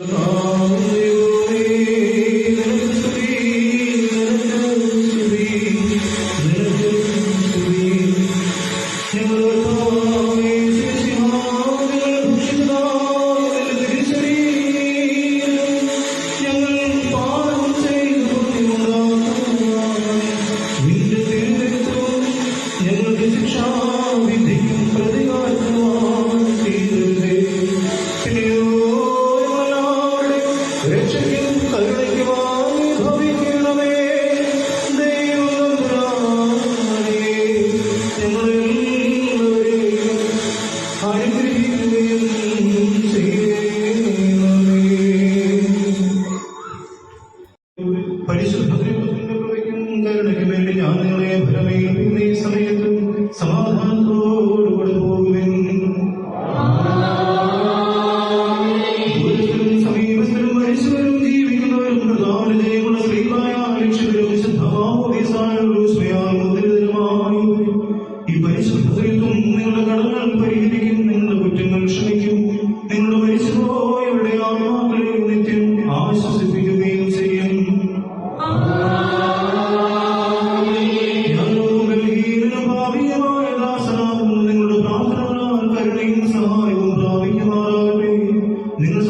Long you. ഉപദ്രവത്തിന്റെ പ്രവയ്ക്കും കരുണയ്ക്ക് വേണ്ടി ഞാൻ നിങ്ങളെ ഫലമേൽപ്പിക്കുന്ന ഈ സമയത്തും സമാധാനത്തോടുകൂടെ പോകുവിൻ സമീപസ്ഥരും മരിച്ചവരും ജീവിക്കുന്നവരും പ്രധാന നിങ്ങൾ